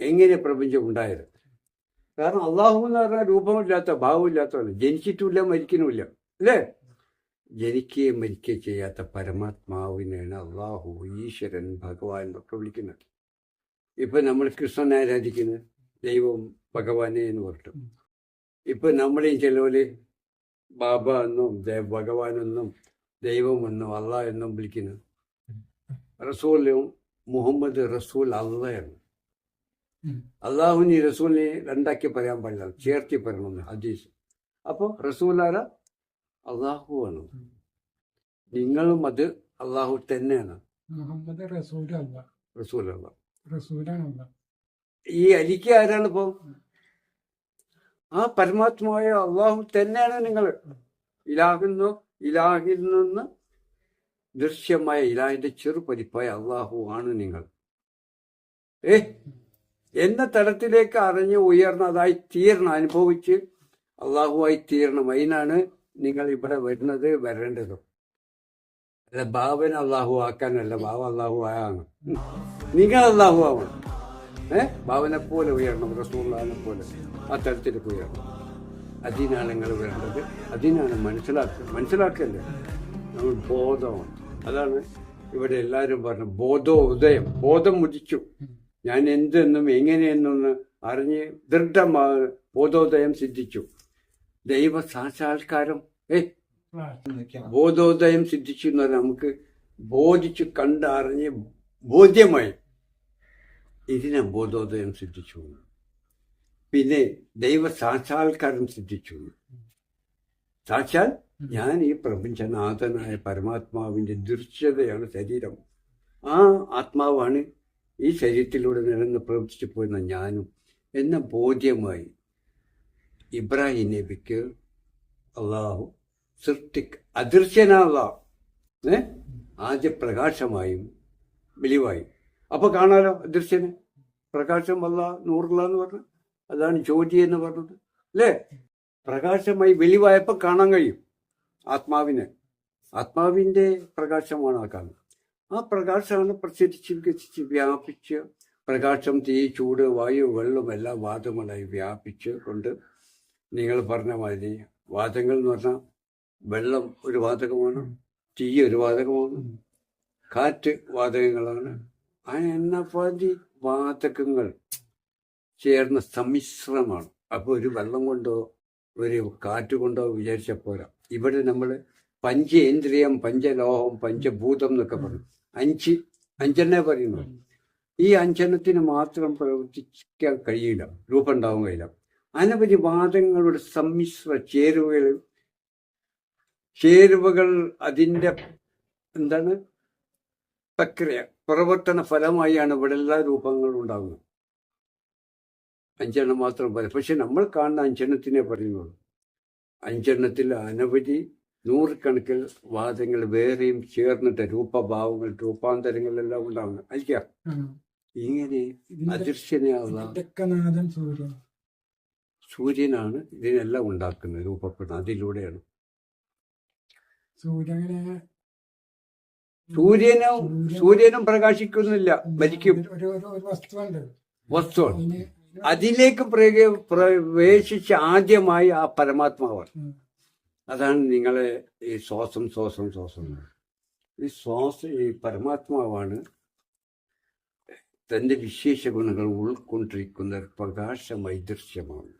എങ്ങനെ പ്രപഞ്ചം ഉണ്ടായത്? കാരണം അള്ളാഹു എന്ന് പറഞ്ഞാൽ രൂപമില്ലാത്ത ഭാവമില്ലാത്തവല്ല ജനിച്ചിട്ടുമില്ല മരിക്കുന്നുമില്ല. അല്ലേ? ജനിക്കുകയും മരിക്കുകയും ചെയ്യാത്ത പരമാത്മാവിനെയാണ് അള്ളാഹു ഈശ്വരൻ ഭഗവാൻ എന്നൊക്കെ വിളിക്കുന്നത്. ഇപ്പൊ നമ്മൾ കൃഷ്ണനെ ആരാധിക്കുന്നത്? ദൈവം ഭഗവാനെ എന്ന് പറഞ്ഞു ഇപ്പൊ നമ്മളെയും ചിലവര് ബാബ എന്നും എന്നും ദൈവമെന്നും അള്ളാഹ് എന്നും വിളിക്കുന്നു റസൂലും മുഹമ്മദ് റസൂൽ അള്ളയാണ്. ഉം. ഈ റസൂലിനെ രണ്ടാക്കി പറയാൻ പാടില്ല. ചേർത്തി പറയണമെന്ന് ഹദീസ്. അപ്പോൾ റസൂലാര? അള്ളാഹുവാണ് നിങ്ങളും അത് അള്ളാഹു തന്നെയാണ്. മുഹമ്മദ് റസൂൽ റസൂൽ റസൂലാണ് ഈ അലിക്ക് ആരാണ് ഇപ്പോ? ആ പരമാത്മാവായ അള്ളാഹു തന്നെയാണ് നിങ്ങൾ ഇലാഹിന്നു ഇലാഹിൽ നിന്ന് ദൃശ്യമായ ഇലാഹിന്റെ ചെറുപതിപ്പായ അള്ളാഹു ആണ് നിങ്ങൾ. ഏ? എന്ന തലത്തിലേക്ക് അറിഞ്ഞ് ഉയർന്നതായി തീർന്ന് അനുഭവിച്ച് അള്ളാഹുവായി തീരണം അതിനാണ് നിങ്ങൾ ഇവിടെ വരുന്നത് വരേണ്ടതും. അല്ല ബാബൻ അള്ളാഹു ആക്കാനല്ല ബാബ അള്ളാഹു ആണ് നിങ്ങൾ അള്ളാഹു ആവണം ഏ? ബാബനെ പോലെ ഉയരണം റസൂള്ളാനെ പോലെ ആ തരത്തിലേക്ക് ഉയരണം അതിനാണ് നിങ്ങൾ വരേണ്ടത്. അതിനാണ് മനസ്സിലാക്കുക മനസ്സിലാക്കല്ലേ? നമ്മൾ ബോധമാണ്. അതാണ് ഇവിടെ എല്ലാവരും പറഞ്ഞു ബോധോദയം. ബോധം ഉദിച്ചു. ഞാൻ എന്തെന്നും എങ്ങനെയെന്നൊന്ന് അറിഞ്ഞ് ദൃഢമാ ബോധോദയം സിദ്ധിച്ചു. ദൈവ സാക്ഷാത്കാരം. ഏ? ബോധോദയം സിദ്ധിച്ചു എന്ന് പറഞ്ഞാൽ നമുക്ക് ബോധിച്ചു കണ്ടറിഞ്ഞ് ബോധ്യമായി. ഇതിനെ ബോധോദയം സിദ്ധിച്ചു. പിന്നെ ദൈവ സാക്ഷാത്കാരം സിദ്ധിച്ചു. സാക്ഷാൽ ഞാൻ ഈ പ്രപഞ്ചനാഥനായ പരമാത്മാവിന്റെ ദൃശ്യതയാണ് ശരീരം. ആ ആത്മാവാണ് ഈ ശരീരത്തിലൂടെ നിലനിന്ന് പ്രവർത്തിച്ചു പോയിരുന്ന ഞാനും എന്ന ബോധ്യമായി ഇബ്രാഹിം നബിക്ക് അള്ളാഹു സൃഷ്ടി അദൃശ്യനാള്ള ഏ? ആദ്യ പ്രകാശമായും വെളിവായും. അപ്പൊ കാണാലോ അദൃശ്യന്? പ്രകാശം അല്ല നൂറുള്ള എന്ന് പറഞ്ഞു. അതാണ് ജ്യോതി എന്ന് പറഞ്ഞത്. അല്ലേ? പ്രകാശമായി വെളിവായപ്പോ കാണാൻ കഴിയും ആത്മാവിനെ. ആത്മാവിന്റെ പ്രകാശമാണ് ആ കാണുന്നത്. ആ പ്രകാശമാണ് പ്രസരിച്ച് വികസിച്ച് വ്യാപിച്ച്. പ്രകാശം തീ ചൂട് വായു വെള്ളം എല്ലാം വാദങ്ങളായി വ്യാപിച്ച് കൊണ്ട് നിങ്ങൾ പറഞ്ഞ മാതിരി വാദങ്ങൾ എന്ന് പറഞ്ഞാൽ വെള്ളം ഒരു വാതകമാണ് തീ ഒരു വാതകമാണ് കാറ്റ് വാതകങ്ങളാണ്. അനവധി വാതകങ്ങൾ ചേർന്ന സമ്മിശ്രമാണ്. അപ്പോൾ ഒരു വെള്ളം കൊണ്ടോ ഒരു കാറ്റ് കൊണ്ടോ വിചാരിച്ച പോരാ. ഇവിടെ നമ്മൾ പഞ്ചേന്ദ്രിയം പഞ്ചലോഹം പഞ്ചഭൂതം എന്നൊക്കെ പറയും. അഞ്ച് അഞ്ചെണ്ണേ പറയുന്നു. ഈ അഞ്ചെണ്ണത്തിന് മാത്രം പ്രവർത്തിക്കാൻ കഴിയില്ല രൂപം ഉണ്ടാവാൻ കഴിയില്ല. അനവധി വാദങ്ങളുടെ സമ്മിശ്ര ചേരുവകൾ ചേരുവകൾ അതിന്റെ എന്താണ്? പ്രക്രിയ പ്രവർത്തന ഫലമായാണ് ഇവിടെ എല്ലാ രൂപങ്ങളും ഉണ്ടാകുന്നത് അഞ്ചെണ്ണം മാത്രം പറയും. പക്ഷെ നമ്മൾ കാണുന്ന അഞ്ചെണ്ണത്തിനെ പറയുന്നുള്ളൂ. അഞ്ചെണ്ണത്തിൽ അനവധി നൂറുകണക്കിൽ വാദങ്ങൾ വേറെയും ചേർന്നിട്ട് രൂപഭാവങ്ങൾ രൂപാന്തരങ്ങളെല്ലാം ഉണ്ടാവുന്നു അല്ല ഇങ്ങനെ ഇതിന്റെയൊക്കെ സൂര്യനാണ്. ഇതിനെല്ലാം ഉണ്ടാക്കുന്നത് രൂപപ്പെടുന്നത്. അതിലൂടെയാണ്. സൂര്യനെ സൂര്യനും സൂര്യനും പ്രകാശിക്കുന്നില്ല മരിക്കും. വസ്തുവാണ്. അതിലേക്ക് പ്രവേശിച്ച ആദ്യമായി ആ പരമാത്മാവാണ്. അതാണ് നിങ്ങളെ ഈ ശ്വാസം ശ്വാസം ശ്വാസം ഈ ശ്വാസം ഈ പരമാത്മാവാണ് തന്റെ വിശേഷ ഗുണങ്ങൾ ഉൾക്കൊണ്ടിരിക്കുന്ന ഒരു പ്രകാശമൈ ദൃശ്യമാണ്